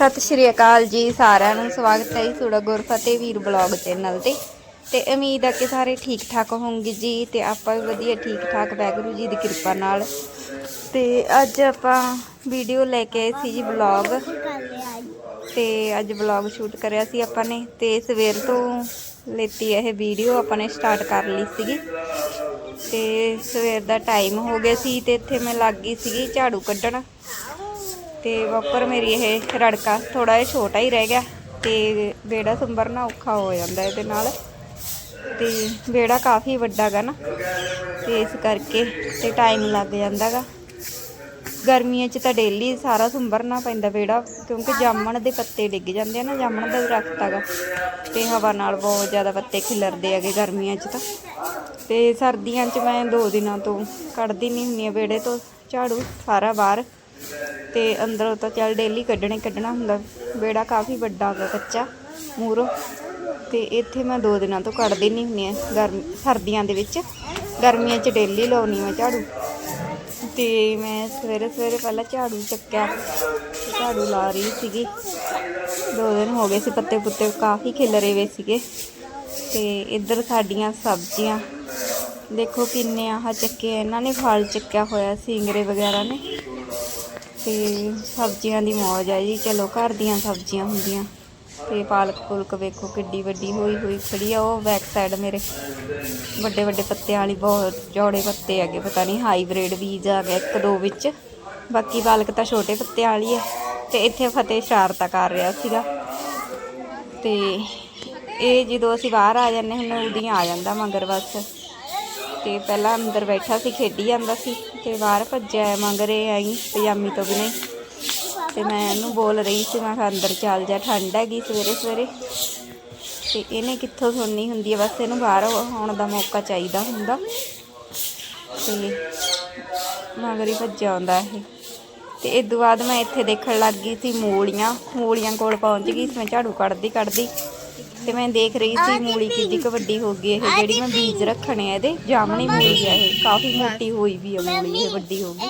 ਸਤਿ ਸ਼੍ਰੀ ਅਕਾਲ ਜੀ, ਸਾਰਿਆਂ ਨੂੰ ਸਵਾਗਤ ਹੈ ਜੀ ਤੁਹਾਡਾ ਗੁਰਫਤਿਹ ਵੀਰ ਬਲੌਗ ਚੈਨਲ ਤੇ। ਤੇ ਉਮੀਦ ਹੈ ਕਿ ਸਾਰੇ ਠੀਕ ਠਾਕ ਹੋਣਗੇ ਜੀ ਤੇ ਆਪਾਂ ਵੀ ਵਧੀਆ ਠੀਕ ਠਾਕ ਵਾਹਿਗੁਰੂ ਜੀ ਦੀ ਕਿਰਪਾ ਨਾਲ। ਤੇ ਅੱਜ ਆਪਾਂ ਵੀਡੀਓ ਲੈ ਕੇ ਆਏ ਸੀ ਜੀ ਬਲੌਗ। ਤੇ ਅੱਜ ਬਲੌਗ ਸ਼ੂਟ ਕਰਿਆ ਸੀ ਆਪਾਂ ਨੇ ਤੇ ਸਵੇਰ ਤੋਂ ਲੈਤੀ ਇਹ ਵੀਡੀਓ, ਆਪਾਂ ਨੇ ਸਟਾਰਟ ਕਰ ਲਈ ਸੀਗੀ। ਤੇ ਸਵੇਰ ਦਾ ਟਾਈਮ ਹੋ ਗਿਆ ਸੀ ਤੇ ਇੱਥੇ ਮੈਂ ਲੱਗ ਗਈ ਸੀਗੀ ਝਾੜੂ ਕੱਢਣ। ਤੇ ਵਾਪਰ ਮੇਰੀ ਇਹ ਰੜਕਾ ਥੋੜਾ ਜਿਹਾ ਛੋਟਾ ਹੀ ਰਹਿ ਗਿਆ ਤੇ ਬੇੜਾ ਸੰਭਰਨਾ ਔਖਾ ਹੋ ਜਾਂਦਾ ਇਹਦੇ ਨਾਲ। ਤੇ ਬੇੜਾ ਕਾਫੀ ਵੱਡਾ ਗਾ ਨਾ, ਤੇ ਇਸ ਕਰਕੇ ਤੇ ਟਾਈਮ ਲੱਗ ਜਾਂਦਾਗਾ ਗਰਮੀਆਂ 'ਚ ਤਾਂ ਡੇਲੀ ਸਾਰਾ ਸੁੰਬਰਨਾ ਪੈਂਦਾ ਬੇੜਾ ਕਿਉਂਕਿ ਜਾਮਣ ਦੇ ਪੱਤੇ ਡਿੱਗ ਜਾਂਦੇ ਆ ਨਾ, ਜਾਮਣ ਦਾ ਦਰਖਤ ਹੈਗਾ ਤੇ ਹਵਾ ਨਾਲ ਬਹੁਤ ਜ਼ਿਆਦਾ ਪੱਤੇ ਖਿਲਰਦੇ ਹੈਗੇ ਗਰਮੀਆਂ 'ਚ ਤਾਂ। ਤੇ ਸਰਦੀਆਂ 'ਚ ਮੈਂ ਦੋ ਦਿਨਾਂ ਤੋਂ ਕੱਢਦੀ ਨਹੀਂ ਹੁੰਦੀ ਆ ਬੇੜੇ ਤੋਂ, ਝਾੜੂ ਸਾਰਾ ਬਾਹਰ। ਤੇ ਅੰਦਰੋਂ ਤਾਂ ਚੱਲ ਡੇਲੀ ਕੱਢਣੇ ਕੱਢਣਾ ਹੁੰਦਾ। ਬੇੜਾ ਕਾਫੀ ਵੱਡਾ ਹੈਗਾ ਕੱਚਾ ਮੂਰੋ ਤੇ ਇੱਥੇ ਮੈਂ ਦੋ ਦਿਨਾਂ ਤੋਂ ਕੱਢਦੀ ਨਹੀਂ ਹੁੰਦੀ ਆ, ਗਰਮ, ਸਰਦੀਆਂ ਦੇ ਵਿੱਚ। ਗਰਮੀਆਂ 'ਚ ਡੇਲੀ ਲਾਉਣੀ ਮੈਂ ਝਾੜੂ। ਤੇ ਮੈਂ ਸਵੇਰੇ ਸਵੇਰੇ ਪਹਿਲਾਂ ਝਾੜੂ ਚੱਕਿਆ ਝਾੜੂ ਲਾ ਰਹੀ ਸੀਗੀ। ਦੋ ਦਿਨ ਹੋ ਗਏ ਸੀ ਪੱਤੇ ਪੁੱਤੇ ਕਾਫੀ ਖਿਲਰੇ ਵੇ ਸੀਗੇ। ਤੇ ਇੱਧਰ ਸਾਡੀਆਂ ਸਬਜ਼ੀਆਂ, ਦੇਖੋ ਕਿੰਨੇ ਆਹ ਚੱਕੇ ਇਹਨਾਂ ਨੇ ਫਲ ਚੱਕਿਆ ਹੋਇਆ, ਸਿੰਗਰੇ ਵਗੈਰਾ ਨੇ। ਤੇ ਸਬਜ਼ੀਆਂ ਦੀ ਮੌਜ ਆ ਜੀ। ਚਲੋ ਘਰ ਦੀਆਂ ਸਬਜ਼ੀਆਂ ਹੁੰਦੀਆਂ। ਤੇ ਪਾਲਕ ਪੁਲਕ ਵੇਖੋ ਕਿੱਡੀ ਵੱਡੀ ਹੋਈ ਹੋਈ ਖੜੀ ਆ, ਉਹ ਬੈਕ ਸਾਈਡ ਮੇਰੇ ਵੱਡੇ ਵੱਡੇ ਪੱਤਿਆਂ ਵਾਲੀ ਬਹੁਤ ਜੋੜੇ ਪੱਤੇ ਹੈਗੇ, ਪਤਾ ਨਹੀਂ ਹਾਈਬ੍ਰਿਡ ਬੀਜ ਆ ਗਿਆ ਇੱਕ ਦੋ ਵਿੱਚ। ਬਾਕੀ ਪਾਲਕ ਤਾਂ ਛੋਟੇ ਪੱਤਿਆਂ ਵਾਲੀ ਆ ਤੇ ਇੱਥੇ ਫਤਿਹ ਸ਼ਰਾਰਤਾਂ ਕਰ ਰਿਹਾ ਸੀਗਾ। ਤੇ ਇਹ ਜਦੋਂ ਅਸੀਂ ਬਾਹਰ ਆ ਜਾਂਦੇ ਹੁੰਦੇ ਉਦੋਂ ਆ ਜਾਂਦਾ ਮਗਰ ਬਸ। ਤੇ ਪਹਿਲਾਂ ਅੰਦਰ ਬੈਠਾ ਸੀ, ਖੇਡੀ ਜਾਂਦਾ ਸੀ ਤੇ ਬਾਹਰ ਭੱਜਿਆ ਮਗਰੇ ਆਈ ਪਜਾਮੀ ਤੋਂ ਵੀ ਨਹੀਂ ਤੇ ਮੈਂ ਇਹਨੂੰ ਬੋਲ ਰਹੀ ਸੀ, ਮੈਂ ਕਿਹਾ ਅੰਦਰ ਚੱਲ ਜਾ, ਠੰਡ ਹੈਗੀ ਸਵੇਰੇ ਸਵੇਰੇ। ਤੇ ਇਹਨੇ ਕਿੱਥੋਂ ਸੁਣਨੀ ਹੁੰਦੀ ਹੈ, ਬਸ ਇਹਨੂੰ ਬਾਹਰ ਆਉਣ ਦਾ ਮੌਕਾ ਚਾਹੀਦਾ ਹੁੰਦਾ। ਤੇ ਮਗਰ ਹੀ ਭੱਜਿਆ ਆਉਂਦਾ ਇਹ। ਤੇ ਇਸ ਤੋਂ ਬਾਅਦ ਮੈਂ ਇੱਥੇ ਦੇਖਣ ਲੱਗ ਗਈ ਸੀ, ਮੂਲੀਆਂ ਮੂਲੀਆਂ ਕੋਲ ਪਹੁੰਚ ਗਈ ਸੀ, ਮੈਂ ਝਾੜੂ ਕੱਢਦੀ ਕੱਢਦੀ ਤੇ ਮੈਂ ਦੇਖ ਰਹੀ ਸੀ ਮੂਲੀ ਕਿੰਨੀ ਕੁ ਵੱਡੀ ਹੋ ਗਈ ਇਹ ਜਿਹੜੀ ਮੈਂ ਬੀਜ ਰੱਖਣੇ ਆ ਇਹਦੇ ਜਾਮਣੀ ਮੂਲੀ ਆ ਇਹ ਕਾਫੀ ਮੋਟੀ ਹੋਈ ਵੀ ਆ ਮੂਲੀ ਇਹ ਵੱਡੀ ਹੋ ਗਈ।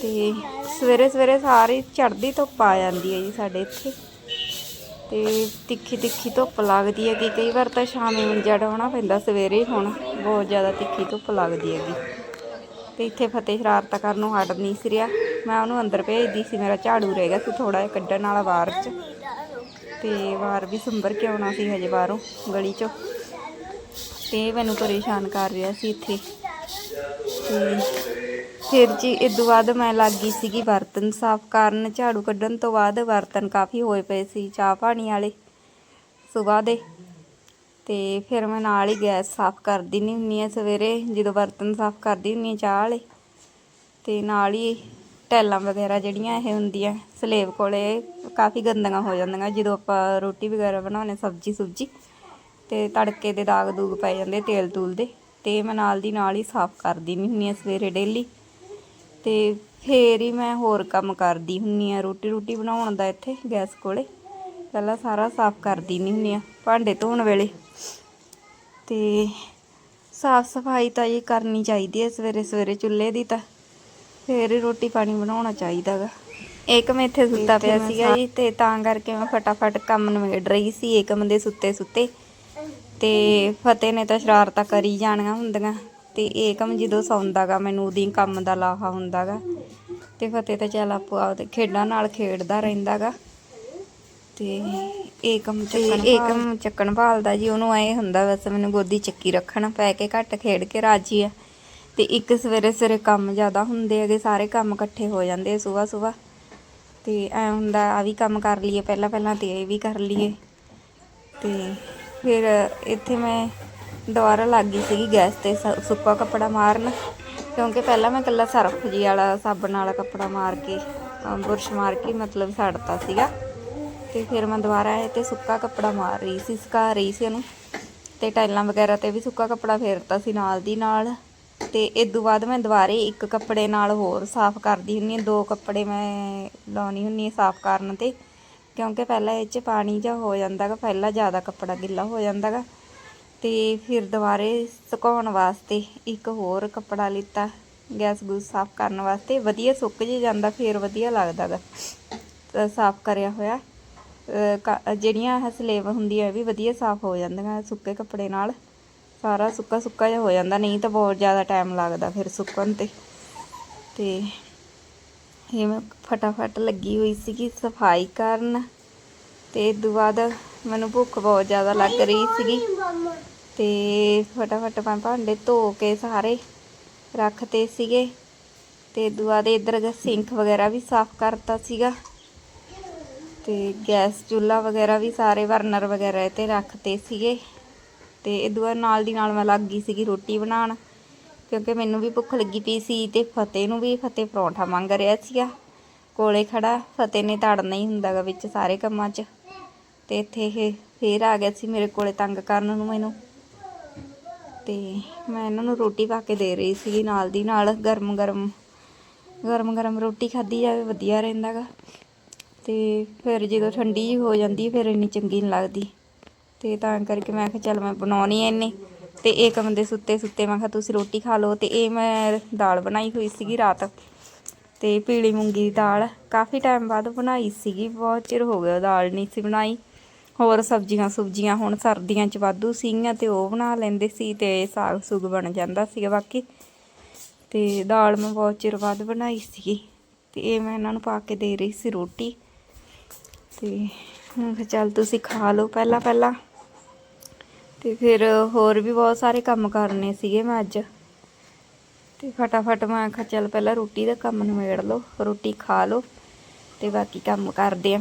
ਤੇ ਸਵੇਰੇ ਸਵੇਰੇ ਸਾਰੀ ਚੜ੍ਹਦੀ ਧੁੱਪ ਆ ਜਾਂਦੀ ਹੈ ਜੀ ਸਾਡੇ ਇੱਥੇ। ਤੇ ਤਿੱਖੀ ਤਿੱਖੀ ਧੁੱਪ ਲੱਗਦੀ ਹੈ ਕਿ ਕਈ ਵਾਰ ਤਾਂ ਸ਼ਾਮੇ ਮੰਜਾ ਡਾਉਣਾ ਪੈਂਦਾ ਸਵੇਰੇ ਹੁਣ ਬਹੁਤ ਜ਼ਿਆਦਾ ਤਿੱਖੀ ਧੁੱਪ ਲੱਗਦੀ ਹੈਗੀ। ਤੇ ਇੱਥੇ ਫਤਿਹ ਸ਼ਰਾਰਤਾਂ ਕਰਨ ਨੂੰ ਹਟ ਨਹੀਂ ਸੀ ਰਿਹਾ। ਮੈਂ ਉਹਨੂੰ ਅੰਦਰ ਭੇਜਦੀ ਸੀ ਮੇਰਾ ਝਾੜੂ ਰਹਿ ਗਿਆ ਸੀ ਥੋੜਾ ਜਿਹਾ ਕੱਢਣ ਵਾਲਾ ਬਾਹਰ 'ਚ। ਤੇ ਬਾਹਰ ਵੀ ਸੰਭਰ ਕੇ ਆਉਣਾ ਸੀ ਹਜੇ ਬਾਹਰੋਂ ਗਲੀ 'ਚੋਂ। ਤੇ ਮੈਨੂੰ ਪਰੇਸ਼ਾਨ ਕਰ ਰਿਹਾ ਸੀ ਇੱਥੇ। ਤੇ ਫਿਰ ਜੀ ਇਸ ਤੋਂ ਬਾਅਦ ਮੈਂ ਲੱਗ ਗਈ ਸੀਗੀ ਬਰਤਨ ਸਾਫ਼ ਕਰਨ। ਝਾੜੂ ਕੱਢਣ ਤੋਂ ਬਾਅਦ ਬਰਤਨ ਕਾਫੀ ਹੋਏ ਪਏ ਸੀ, ਚਾਹ ਪਾਣੀ ਵਾਲੇ ਸਵੇਰ ਦੇ। ਤੇ ਫਿਰ ਮੈਂ ਨਾਲ ਹੀ ਗੈਸ ਸਾਫ਼ ਕਰਦੀ ਨਹੀਂ ਹੁੰਦੀ ਆ ਸਵੇਰੇ, ਜਦੋਂ ਬਰਤਨ ਸਾਫ਼ ਕਰਦੀ ਹੁੰਦੀ ਆ ਚਾਹ ਵਾਲੇ। ਤੇ ਨਾਲ ਹੀ ਟੈਲਾਂ ਵਗੈਰਾ ਜਿਹੜੀਆਂ ਇਹ ਹੁੰਦੀਆਂ, ਸਲੇਬ ਕੋਲੇ ਕਾਫੀ ਗੰਦੀਆਂ ਹੋ ਜਾਂਦੀਆਂ, ਜਦੋਂ ਆਪਾਂ ਰੋਟੀ ਵਗੈਰਾ ਬਣਾਉਂਦੇ ਸਬਜ਼ੀ ਸੁਬਜੀ, ਤੇ ਤੜਕੇ ਦੇ ਦਾਗ ਦੂਗ ਪੈ ਜਾਂਦੇ ਤੇਲ ਤੂਲ ਦੇ, ਤੇ ਮੈਂ ਨਾਲ ਦੀ ਨਾਲ ਹੀ ਸਾਫ਼ ਕਰਦੀ ਨਹੀਂ ਹੁੰਦੀ ਆ ਸਵੇਰੇ ਡੇਲੀ ਤੇ ਫੇਰ ਹੀ ਮੈਂ ਹੋਰ ਕੰਮ ਕਰਦੀ ਹੁੰਨੀ ਆ ਰੋਟੀ ਰੋਟੀ ਬਣਾਉਣ ਦਾ ਇੱਥੇ ਗੈਸ ਕੋਲੇ, ਪਹਿਲਾਂ ਸਾਰਾ ਸਾਫ਼ ਕਰਦੀ ਨਹੀਂ ਹੁੰਨੀ ਆ ਭਾਂਡੇ ਧੋਣ ਵੇਲੇ, ਤੇ ਸਾਫ਼ ਸਫ਼ਾਈ ਤਾਂ ਇਹ ਕਰਨੀ ਚਾਹੀਦੀ ਹੈ ਸਵੇਰੇ ਸਵੇਰੇ ਚੁੱਲ੍ਹੇ ਦੀ ਤਾਂ। ਫੇਰ ਹੀ ਰੋਟੀ ਪਾਣੀ ਬਣਾਉਣਾ ਚਾਹੀਦਾਗਾ ਏਕਮ ਇੱਥੇ ਸੁੱਤਾ ਪਿਆ ਸੀਗਾ ਜੀ ਤੇ ਤਾਂ ਕਰਕੇ ਮੈਂ ਫਟਾਫਟ ਕੰਮ ਨਿਬੇੜ ਰਹੀ ਸੀ ਏਕਮ ਦੇ ਸੁੱਤੇ ਸੁੱਤੇ। ਤੇ ਫਤਿਹ ਨੇ ਤਾਂ ਸ਼ਰਾਰਤਾਂ ਕਰੀ ਜਾਣੀਆਂ ਹੁੰਦੀਆਂ ਤੇ ਏਕਮ ਜਦੋਂ ਸੌਂਦਾਗਾ ਮੈਨੂੰ ਉਹਦੀ ਕੰਮ ਦਾ ਲਾਹਾ ਹੁੰਦਾਗਾ ਤੇ ਫਤਿਹ ਤਾਂ ਚੱਲ ਆਪੋ ਆਪਦੇ ਖੇਡਾਂ ਨਾਲ ਖੇਡਦਾ ਰਹਿੰਦਾਗਾ ਤੇ ਏਕਮ ਚੱਕਣ ਏਕਮ ਚੱਕਣ ਭਾਲਦਾ ਜੀ ਉਹਨੂੰ ਐ ਹੁੰਦਾ ਬਸ ਮੈਨੂੰ ਗੋਦੀ ਚੱਕੀ ਰੱਖਣ ਪੈ ਕੇ ਘੱਟ ਖੇਡ ਕੇ ਰਾਜੀ ਆ। ਤੇ ਇੱਕ ਸਵੇਰੇ ਸਵੇਰੇ ਕੰਮ ਜ਼ਿਆਦਾ ਹੁੰਦੇ ਹੈਗੇ, ਸਾਰੇ ਕੰਮ ਇਕੱਠੇ ਹੋ ਜਾਂਦੇ ਆ ਸਵੇਰ ਸਵੇਰ। ਤੇ ਐ ਹੁੰਦਾ ਆ ਵੀ ਕੰਮ ਕਰ ਲਈਏ ਪਹਿਲਾਂ ਪਹਿਲਾਂ ਤੇ ਇਹ ਵੀ ਕਰ ਲਈਏ। ਤੇ ਫਿਰ ਇੱਥੇ ਮੈਂ ਦੁਬਾਰਾ ਲੱਗ ਗਈ ਸੀਗੀ ਗੈਸ ਤੇ ਸ- ਸੁੱਕਾ ਕੱਪੜਾ ਮਾਰਨ। ਕਿਉਂਕਿ ਪਹਿਲਾਂ ਮੈਂ ਇਕੱਲਾ ਸਰਫ ਜੀ ਵਾਲਾ, ਸਾਬਣ ਵਾਲਾ ਕੱਪੜਾ ਮਾਰ ਕੇ ਬੁਰਸ਼ ਮਾਰ ਕੇ ਮਤਲਬ ਛੱਡਤਾ ਸੀਗਾ। ਤੇ ਫਿਰ ਮੈਂ ਦੁਬਾਰਾ ਇਹ ਤੇ ਸੁੱਕਾ ਕੱਪੜਾ ਮਾਰ ਰਹੀ ਸੀ, ਸੁਕਾ ਰਹੀ ਸੀ ਉਹਨੂੰ ਤੇ ਟਾਈਲਾਂ ਵਗੈਰਾ ਤੇ ਵੀ ਸੁੱਕਾ ਕੱਪੜਾ ਫੇਰਤਾ ਸੀ ਨਾਲ ਦੀ ਨਾਲ। ਤੇ ਇਸ ਤੋਂ ਬਾਅਦ ਮੈਂ ਦੁਬਾਰੇ ਇੱਕ ਕੱਪੜੇ ਨਾਲ ਹੋਰ ਸਾਫ਼ ਕਰਦੀ ਹੁੰਨੀ ਹਾਂ। ਦੋ ਕੱਪੜੇ ਮੈਂ ਲਾਉਣੀ ਹੁੰਨੀ ਹਾਂ ਸਾਫ਼ ਕਰਨ ਤੇ ਕਿਉਂਕਿ ਪਹਿਲਾਂ ਇਹ 'ਚ ਪਾਣੀ ਜਿਹਾ ਹੋ ਜਾਂਦਾਗਾ ਪਹਿਲਾਂ ਜ਼ਿਆਦਾ ਕੱਪੜਾ ਗਿੱਲਾ ਹੋ ਜਾਂਦਾਗਾ ਤੇ ਫਿਰ ਦੁਬਾਰੇ ਸੁਕਾਉਣ ਵਾਸਤੇ ਇੱਕ ਹੋਰ ਕੱਪੜਾ ਲਿੱਤਾ ਗੈਸ ਗੂਸ ਸਾਫ਼ ਕਰਨ ਵਾਸਤੇ। ਵਧੀਆ ਸੁੱਕ ਜੇ ਜਾਂਦਾ ਫਿਰ ਵਧੀਆ ਲੱਗਦਾਗਾ ਅ, ਸਾਫ਼ ਕਰਿਆ ਹੋਇਆ। ਕ- ਜਿਹੜੀਆਂ ਇਹ ਸਲੇਵ ਹੁੰਦੀਆਂ ਇਹ ਵੀ ਵਧੀਆ ਸਾਫ਼ ਹੋ ਜਾਂਦੀਆਂ ਸੁੱਕੇ ਕੱਪੜੇ ਨਾਲ। ਸਾਰਾ ਸੁੱਕਾ ਸੁੱਕਾ ਜਿਹਾ ਹੋ ਜਾਂਦਾ, ਨਹੀਂ ਤਾਂ ਬਹੁਤ ਜ਼ਿਆਦਾ ਟਾਈਮ ਲੱਗਦਾ ਫਿਰ ਸੁੱਕਣ ਤੇ। ਤੇ ਇਹ ਮੈਂ ਫਟਾਫਟ ਲੱਗੀ ਹੋਈ ਸੀਗੀ ਸਫ਼ਾਈ ਕਰਨ। ਤੇ ਇਸ ਤੋਂ ਬਾਅਦ ਮੈਨੂੰ ਭੁੱਖ ਬਹੁਤ ਜ਼ਿਆਦਾ ਲੱਗ ਰਹੀ ਸੀਗੀ। ਤੇ ਫਟਾਫਟ ਮੈਂ ਭਾਂਡੇ ਧੋ ਕੇ ਸਾਰੇ ਰੱਖਤੇ ਸੀਗੇ। ਤੇ ਇਸ ਤੋਂ ਬਾਅਦ ਇੱਧਰ ਸਿੰਕ ਵਗੈਰਾ ਵੀ ਸਾਫ਼ ਕਰਤਾ ਸੀਗਾ। ਤੇ ਗੈਸ ਚੁੱਲ੍ਹਾ ਵਗੈਰਾ ਵੀ ਸਾਰੇ ਬਰਨਰ ਵਗੈਰਾ ਤੇ ਰੱਖਤੇ ਸੀਗੇ। ਤੇ ਇਹ ਤੋਂ ਨਾਲ ਦੀ ਨਾਲ ਮੈਂ ਲੱਗ ਗਈ ਸੀਗੀ ਰੋਟੀ ਬਣਾਉਣ, ਕਿਉਂਕਿ ਮੈਨੂੰ ਵੀ ਭੁੱਖ ਲੱਗੀ ਪਈ ਸੀ ਤੇ ਫਤਿਹ ਨੂੰ ਵੀ ਫਤਿਹ ਪਰੌਂਠਾ ਮੰਗ ਰਿਹਾ ਸੀਗਾ। ਕੋਲੇ ਖੜਾ, ਫਤਿਹ ਨੇ ਤੜਨਾ ਹੀ ਹੁੰਦਾਗਾ ਵਿੱਚ ਸਾਰੇ ਕੰਮਾਂ 'ਚ। ਤੇ ਇੱਥੇ ਇਹ ਫੇਰ ਆ ਗਿਆ ਸੀ ਮੇਰੇ ਕੋਲੇ ਤੰਗ ਕਰਨ ਨੂੰ ਮੈਨੂੰ। ਤੇ ਮੈਂ ਇਹਨਾਂ ਨੂੰ ਰੋਟੀ ਪਾ ਕੇ ਦੇ ਰਹੀ ਸੀਗੀ ਨਾਲ ਦੀ ਨਾਲ, ਗਰਮ ਗਰਮ ਗਰਮ ਗਰਮ ਰੋਟੀ ਖਾਧੀ ਜਾਵੇ, ਵਧੀਆ ਰਹਿੰਦਾਗਾ ਤੇ ਫਿਰ ਜਦੋਂ ਠੰਡੀ ਹੋ ਜਾਂਦੀ, ਫਿਰ ਇੰਨੀ ਚੰਗੀ ਨਹੀਂ ਲੱਗਦੀ। ਤੇ ਤਾਂ ਕਰਕੇ ਮੈਂ ਕਿਹਾ ਚੱਲ ਮੈਂ ਬਣਾਉਣੀ ਐ ਇਹਨੇ ਤੇ ਇੱਕ ਬੰਦੇ ਸੁੱਤੇ ਸੁੱਤੇ ਮੈਂ ਕਿਹਾ ਤੁਸੀਂ ਰੋਟੀ ਖਾ ਲਓ। ਤੇ ਇਹ ਮੈਂ ਦਾਲ ਬਣਾਈ ਹੋਈ ਸੀਗੀ ਰਾਤ। ਤੇ ਪੀਲੀ ਮੂੰਗੀ ਦੀ ਦਾਲ ਕਾਫੀ ਟਾਈਮ ਬਾਅਦ ਬਣਾਈ ਸੀਗੀ। ਬਹੁਤ ਚਿਰ ਹੋ ਗਿਆ ਦਾਲ ਨਹੀਂ ਸੀ ਬਣਾਈ। ਹੋਰ ਸਬਜ਼ੀਆਂ ਸੁਬਜ਼ੀਆਂ ਹੁਣ ਸਰਦੀਆਂ 'ਚ ਵਾਧੂ ਸੀਗੀਆਂ ਤੇ ਉਹ ਬਣਾ ਲੈਂਦੇ ਸੀ ਤੇ ਸਾਗ ਸੁਗ ਬਣ ਜਾਂਦਾ ਸੀਗਾ ਬਾਕੀ। ਤੇ ਦਾਲ ਮੈਂ ਬਹੁਤ ਚਿਰ ਬਾਅਦ ਬਣਾਈ ਸੀਗੀ। ਤੇ ਇਹ ਮੈਂ ਇਹਨਾਂ ਨੂੰ ਪਾ ਕੇ ਦੇ ਰਹੀ ਸੀ ਰੋਟੀ। ਤੇ ਮੈਂ ਕਿਹਾ ਚੱਲ ਤੁਸੀਂ ਖਾ ਲਓ ਪਹਿਲਾਂ ਪਹਿਲਾਂ। ਤੇ ਫਿਰ ਹੋਰ ਵੀ ਬਹੁਤ ਸਾਰੇ ਕੰਮ ਕਰਨੇ ਸੀਗੇ ਮੈਂ ਅੱਜ। ਤੇ ਫਟਾਫਟ ਮੈਂ ਕਿਹਾ ਚੱਲ ਪਹਿਲਾਂ ਰੋਟੀ ਦਾ ਕੰਮ ਨਿਬੇੜ ਲਓ, ਰੋਟੀ ਖਾ ਲਓ ਤੇ ਬਾਕੀ ਕੰਮ ਕਰਦੇ ਆਂ।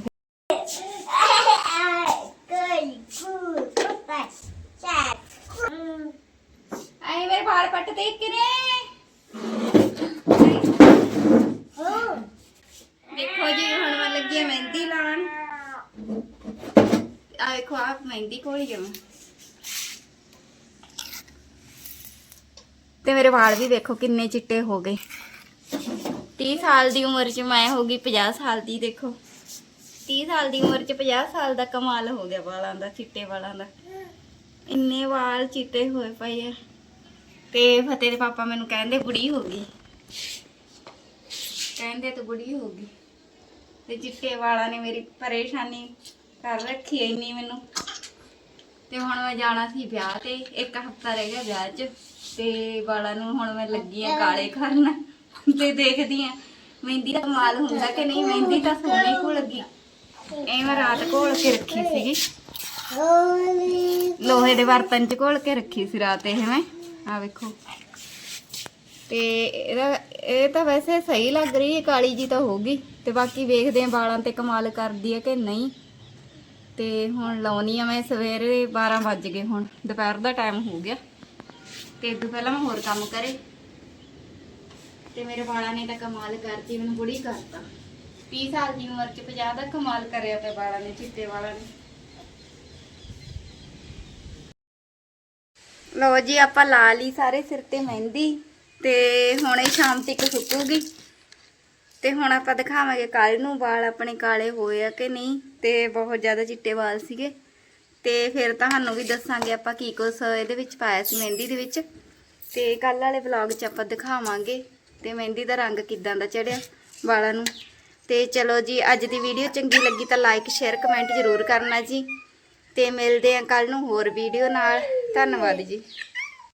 ਆਏ ਮੇਰੇ ਵਾਲ ਪੱਟ ਦੇ ਕਿਨੇ ਦੇਖੋ ਜੀ, ਹੁਣ ਮੈਂ ਲੱਗੀ ਮਹਿੰਦੀ ਲਾਉਣ। ਆ ਦੇਖੋ ਆ ਮਹਿੰਦੀ ਕੋਲੀ ਜਮ ਤੇ ਮੇਰੇ ਵਾਲ ਵੀ ਵੇਖੋ ਕਿੰਨੇ ਚਿੱਟੇ ਹੋ ਗਏ। 30 ਸਾਲ ਦੀ ਉਮਰ 'ਚ ਮੈਂ ਹੋ ਗਈ 50 ਸਾਲ ਦੀ ਦੇਖੋ। 30 ਸਾਲ ਦੀ ਉਮਰ 'ਚ 50 ਸਾਲ ਦਾ ਕਮਾਲ ਹੋ ਗਿਆ ਵਾਲਾਂ ਦਾ, ਚਿੱਟੇ ਵਾਲਾਂ ਦਾ। ਇੰਨੇ ਵਾਲ ਚਿੱਟੇ ਹੋਏ ਪਏ ਆ। ਤੇ ਫਤਿਹ ਦੇ ਪਾਪਾ ਮੈਨੂੰ ਕਹਿੰਦੇ ਬੁੜੀ ਹੋ ਗਈ। ਕਹਿੰਦੇ ਤੂੰ ਬੁੜੀ ਹੋ ਗਈ। ਤੇ ਚਿੱਟੇ ਵਾਲਾਂ ਨੇ ਮੇਰੀ ਪਰੇਸ਼ਾਨੀ ਕਰ ਰੱਖੀ ਐ ਇੰਨੀ ਮੈਨੂੰ। ਤੇ ਹੁਣ ਮੈਂ ਜਾਣਾ ਸੀ ਵਿਆਹ ਤੇ, ਇੱਕ ਹਫਤਾ ਰਹਿ ਗਿਆ ਵਿਆਹ 'ਚ, ਤੇ ਵਾਲਾਂ ਨੂੰ ਹੁਣ ਮੈਂ ਲੱਗੀ ਆ ਕਾਲੇ ਕਰਨ, ਤੇ ਦੇਖਦੀ ਆ, ਮਹਿੰਦੀ ਦਾ ਕਮਾਲ ਹੁੰਦਾ ਕਿ ਨਹੀਂ, ਮਹਿੰਦੀ ਤਾਂ ਸੋਹਣੀ ਘੁਲ ਗਈ ਇਹ ਮੈਂ ਰਾਤ ਘੋਲ ਕੇ ਰੱਖੀ ਸੀਗੀ। ਲੋਹੇ ਦੇ ਬਰਤਨ 'ਚ ਘੋਲ ਕੇ ਰੱਖੀ ਸੀ ਰਾਤ ਇਹ ਮੈਂ ਆ ਵੇਖੋ। ਤੇ ਇਹਦਾ, ਇਹ ਤਾਂ ਵੈਸੇ ਸਹੀ ਲੱਗ ਰਹੀ ਹੈ ਕਾਲੀ ਜੀ ਤਾਂ ਹੋਗੀ ਤੇ ਬਾਕੀ ਵੇਖਦੇ ਆ ਵਾਲਾਂ ਤੇ ਕਮਾਲ ਕਰਦੀ ਹੈ ਕਿ ਨਹੀਂ। ਤੇ ਹੁਣ ਲਾਉਣੀ ਆ ਮੈਂ ਸਵੇਰੇ 12 ਵੱਜ ਗਏ ਹੁਣ। ਦੁਪਹਿਰ ਦਾ ਟਾਈਮ ਹੋ ਗਿਆ। ਤੇ ਇਸ ਪਹਿਲਾਂ ਮੈਂ ਹੋਰ ਕੰਮ ਕਰੇ। ਤੇ ਮੇਰੇ ਵਾਲਾਂ ਨੇ ਤਾਂ ਕਮਾਲ ਕਰਤੀ, ਮੈਨੂੰ ਬੁੜੀ ਕਰਤਾ। 30 ਸਾਲ ਦੀ ਉਮਰ ਚ 50 ਦਾ ਕਮਾਲ ਕਰਿਆ ਤੇ ਵਾਲਾਂ ਨੇ, ਚਿੱਟੇ ਵਾਲਾਂ ਨੇ। ਲੋ ਜੀ, ਆਪਾਂ ਲਾ ਲਈ ਸਾਰੇ ਸਿਰ ਤੇ ਮਹਿੰਦੀ ਤੇ ਹੁਣ ਇਹ ਸ਼ਾਮ ਤੱਕ ਸੁੱਕੂਗੀ। ਤੇ ਹੁਣ ਆਪਾਂ ਦਿਖਾਵਾਂਗੇ ਕੱਲ ਨੂੰ ਵਾਲ ਆਪਣੇ ਕਾਲੇ ਹੋਏ ਆ ਕਿ ਨਹੀਂ, ਤੇ ਬਹੁਤ ਜ਼ਿਆਦਾ ਚਿੱਟੇ ਵਾਲ ਸੀਗੇ। ਤੇ ਫਿਰ ਤੁਹਾਨੂੰ ਵੀ ਦੱਸਾਂਗੇ ਆਪਾਂ ਕੀ ਕੁਛ ਇਹਦੇ ਵਿੱਚ ਪਾਇਆ ਸੀ ਮਹਿੰਦੀ ਦੇ ਵਿੱਚ। ਤੇ ਕੱਲ ਵਾਲੇ ਵਲੌਗ 'ਚ ਆਪਾਂ ਦਿਖਾਵਾਂਗੇ ਤੇ ਮਹਿੰਦੀ ਦਾ ਰੰਗ ਕਿਦਾਂ ਦਾ ਚੜਿਆ ਵਾਲਾਂ ਨੂੰ। ਤੇ ਚਲੋ ਜੀ, ਅੱਜ ਦੀ ਵੀਡੀਓ ਚੰਗੀ ਲੱਗੀ ਤਾਂ ਲਾਈਕ ਸ਼ੇਅਰ ਕਮੈਂਟ ਜ਼ਰੂਰ ਕਰਨਾ ਜੀ। ਤੇ ਮਿਲਦੇ ਆਂ ਕੱਲ ਨੂੰ ਹੋਰ ਵੀਡੀਓ ਨਾਲ। ਧੰਨਵਾਦ ਜੀ।